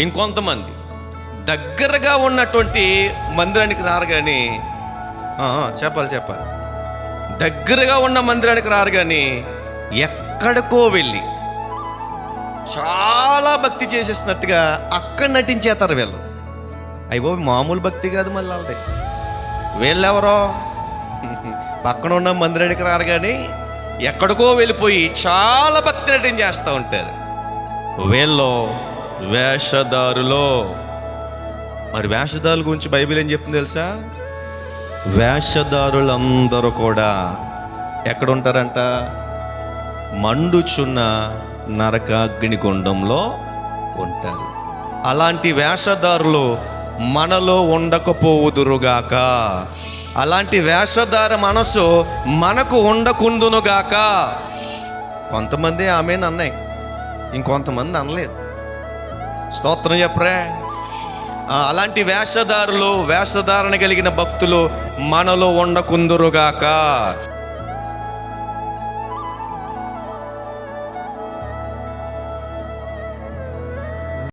ఇంకొంతమంది. దగ్గరగా ఉన్నటువంటి మందిరానికి రారు కానీ చెప్పాలి చెప్పాలి. దగ్గరగా ఉన్న మందిరానికి రారు కానీ ఎక్కడికో వెళ్ళి చాలా భక్తి చేసేసినట్టుగా అక్కడ నటించేస్తారు వీళ్ళు. అయ్యో మామూలు భక్తి కాదు మళ్ళీ వాళ్ళది. వీళ్ళెవరో? పక్కన ఉన్న మందిరానికి రారు కానీ ఎక్కడికో వెళ్ళిపోయి చాలా భక్తి నటించేస్తూ చేస్తూ ఉంటారు. వీళ్ళు వేషధారులో. మరి వేషధారుల గురించి బైబిల్ ఏం చెప్తుంది తెలుసా? వేషధారులందరూ కూడా ఎక్కడ ఉంటారంట మండుచున్న నరకాగ్ని గుండంలో ఉంటారు. అలాంటి వేషధారులు మనలో ఉండకపోవుదురుగాక. అలాంటి వేషధార మనసు మనకు ఉండకుందునుగాక కొంతమంది ఆమె అన్నాయి ఇంకొంతమంది అనలేదు. స్తోత్రం చెప్పరే? అలాంటి వేషధారులు వేషధారణ కలిగిన భక్తులు మనలో ఉండకుందురుగాక.